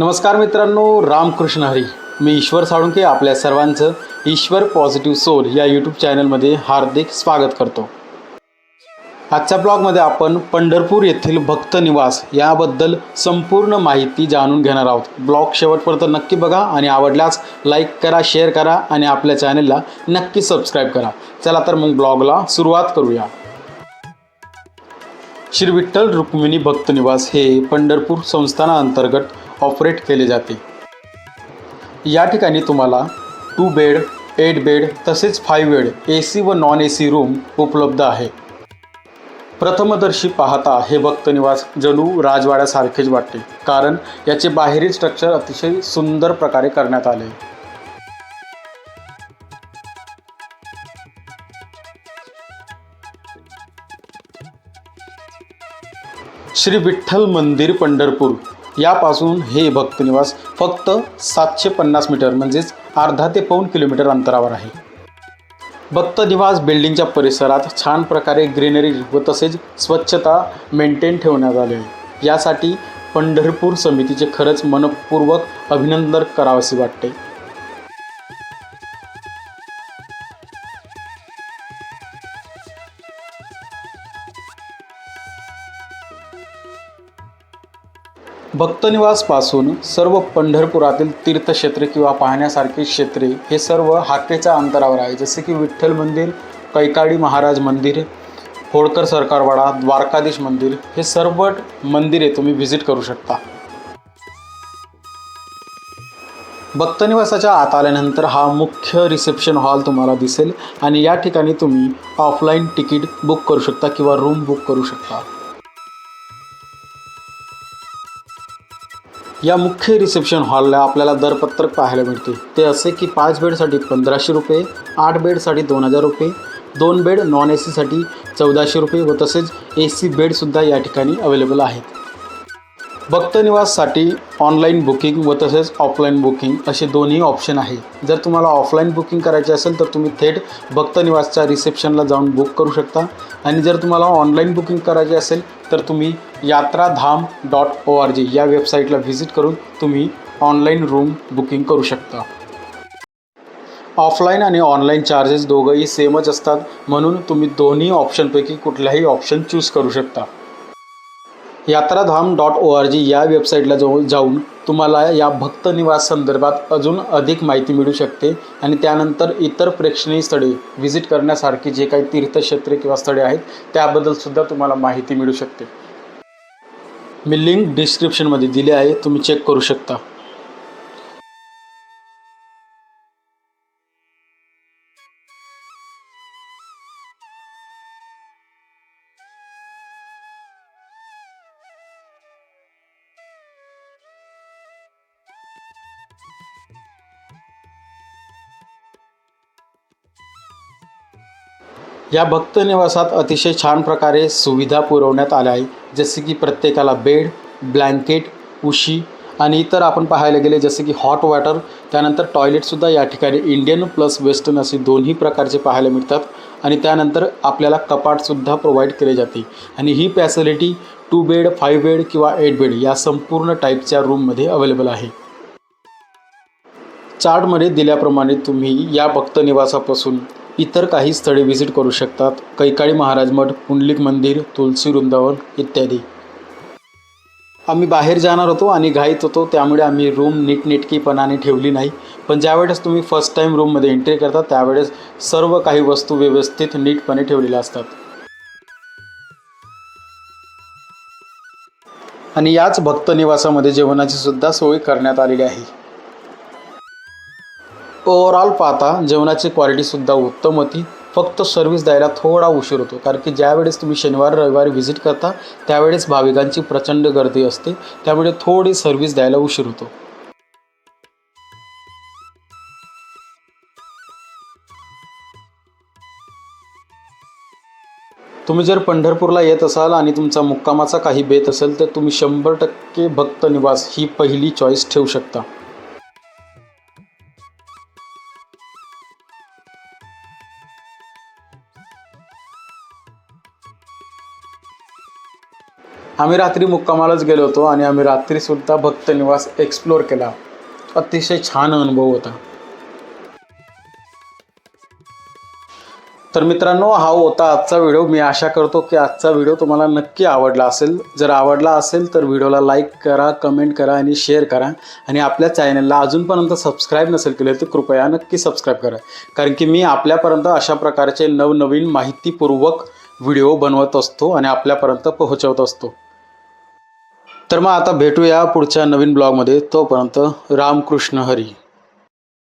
नमस्कार मित्रांनो रामकृष्ण हरी. मी ईश्वर साळुंके आपल्या सर्वांचं ईश्वर पॉझिटिव्ह सोल या यूट्यूब चॅनलमध्ये हार्दिक स्वागत करतो. आजच्या ब्लॉगमध्ये आपण पंढरपूर येथील भक्त निवास याबद्दल संपूर्ण माहिती जाणून घेणार आहोत. ब्लॉग शेवटपर्यंत नक्की बघा आणि आवडल्यास लाईक करा शेअर करा आणि आपल्या चॅनलला नक्की सबस्क्राईब करा. चला तर मग ब्लॉगला सुरुवात करूया. श्री विठ्ठल रुक्मिणी भक्त निवास हे पंढरपूर संस्थानाअंतर्गत ऑपरेट केले जाते. या ठिकाणी तुम्हाला टू बेड एट बेड तसेच फाईव्ह बेड ए सी व नॉन ए सी रूम उपलब्ध आहे. प्रथमदर्शी पाहता हे भक्तनिवास जणू राजवाड्यासारखेच वाटते कारण याचे बाहेरील स्ट्रक्चर अतिशय सुंदर प्रकारे करण्यात आले. श्री विठ्ठल मंदिर पंढरपूर यापासून हे भक्तनिवास फक्त सातशे पन्नास मीटर म्हणजेच अर्धा ते पाऊण किलोमीटर अंतरावर आहे. भक्तनिवास बिल्डिंगच्या परिसरात छान प्रकारे ग्रीनरी व तसेच स्वच्छता मेंटेन ठेवण्यात आले आहे. यासाठी पंढरपूर समितीचे खरंच मनपूर्वक अभिनंदन करावेसे वाटते. भक्तनिवासपासून सर्व पंढरपुरातील तीर्थक्षेत्रे किंवा पाहण्यासारखी क्षेत्रे हे सर्व हाकेच्या अंतरावर आहे. जसे की विठ्ठल मंदिर कैकाडी महाराज मंदिर होळकर सरकारवाडा द्वारकाधीश मंदिर हे सर्व मंदिरे तुम्ही व्हिजिट करू शकता. भक्तनिवासाच्या आत आल्यानंतर हा मुख्य रिसेप्शन हॉल तुम्हाला दिसेल आणि या ठिकाणी तुम्ही ऑफलाईन तिकीट बुक करू शकता किंवा रूम बुक करू शकता. या मुख्य रिसेप्शन हॉलला आपल्याला दरपत्रक पाहायला मिळते. ते असे की पाच बेडसाठी पंधराशे रुपये आठ बेडसाठी दोन हजार रुपये दोन बेड नॉन ए सीसाठी चौदाशे रुपये व तसेच ए सी बेडसुद्धा या ठिकाणी अवेलेबल आहेत. भक्तनिवाससाठी ऑनलाईन बुकिंग व तसेच ऑफलाईन बुकिंग असे दोन्ही ऑप्शन आहे. जर तुम्हाला ऑफलाईन बुकिंग करायचे असेल तर तुम्ही थेट भक्तनिवासच्या रिसेप्शनला जाऊन बुक करू शकता. आणि जर तुम्हाला ऑनलाईन बुकिंग करायचे असेल तर तुम्ही Yatradham dot O R G या वेबसाईटला व्हिजिट करून तुम्ही ऑनलाईन रूम बुकिंग करू शकता. ऑफलाईन आणि ऑनलाईन चार्जेस दोघंही सेमच असतात. म्हणून तुम्ही दोन्ही ऑप्शनपैकी कुठलाही ऑप्शन चूज करू शकता. Yatradham dot O R G या वेबसाईटला जाऊन जाऊन तुम्हाला या भक्त निवास संदर्भात अजून अधिक माहिती मिळू शकते. आणि त्यानंतर इतर प्रेक्षणीय स्थळे व्हिजिट करण्यासारखी जे काही तीर्थक्षेत्रे किंवा स्थळे आहेत त्याबद्दलसुद्धा तुम्हाला माहिती मिळू शकते. मी लिंक डिस्क्रिप्शनमध्ये दिली आहे तुम्ही चेक करू शकता. या भक्त निवासात अतिशय छान प्रकारे सुविधा पुरवण्यात आल्या आहे जसे की प्रत्येकाला बेड ब्लँकेट उशी आणि इतर आपण पाहायला गेले जसे की हॉट वॉटर त्यानंतर टॉयलेटसुद्धा या ठिकाणी इंडियन प्लस वेस्टर्न असे दोन्ही प्रकारचे पाहायला मिळतात आणि त्यानंतर आपल्याला कपाटसुद्धा प्रोव्हाइड केले जाते. आणि ही facility two bed five bed किंवा एट बेड या संपूर्ण टाईपच्या रूममध्ये अवेलेबल आहे. चार्टमध्ये दिल्याप्रमाणे तुम्ही या भक्त निवासापासून इतर काही स्थळे व्हिजिट करू शकतात. कैकाळी महाराज मठ पुंडलिक मंदिर तुलसी वृंदावन इत्यादी. आम्ही बाहेर जाणार होतो आणि घाईत होतो. त्यामुळे आम्ही रूम नीटनेटकीपणाने ठेवली नाही. पण ज्यावेळेस तुम्ही फर्स्ट टाईम रूममध्ये एंट्री करता त्यावेळेस सर्व काही वस्तू व्यवस्थित नीटपणे ठेवलेल्या असतात. आणि याच भक्त निवासामध्ये जेवणाची सुद्धा सोय करण्यात आलेली आहे. ओवरऑल पाहता जेवणाची क्वालिटीसुद्धा उत्तम होती. फक्त सर्व्हिस द्यायला थोडा उशीर होतो. कारण की ज्यावेळेस तुम्ही शनिवार रविवारी व्हिजिट करता त्यावेळेस भाविकांची प्रचंड गर्दी असते. त्यामुळे थोडी सर्व्हिस द्यायला उशीर होतो. तुम्ही जर पंढरपूरला येत असाल आणि तुमचा मुक्कामाचा काही बेत असेल तर तुम्ही शंभर टक्के भक्त निवास ही पहिली चॉईस ठेवू शकता. आम्ही रात्री मुक्कामालाच गेलो होतो आणि आम्ही रात्रीसुद्धा भक्त निवास एक्सप्लोअर केला. अतिशय छान अनुभव होता. तर मित्रांनो हा होता आजचा व्हिडिओ. मी आशा करतो की आजचा व्हिडिओ तुम्हाला नक्की आवडला असेल. जर आवडला असेल तर व्हिडिओला लाईक करा कमेंट करा आणि शेअर करा. आणि आपल्या चॅनलला अजूनपर्यंत सबस्क्राईब नसेल केले तर कृपया नक्की सबस्क्राईब करा. कारण की मी आपल्यापर्यंत अशा प्रकारचे नवनवीन माहितीपूर्वक व्हिडिओ बनवत असतो आणि आपल्यापर्यंत पोहोचवत असतो. तर मग आता भेटूया पुढच्या नवीन ब्लॉगमध्ये. तोपर्यंत रामकृष्ण हरी.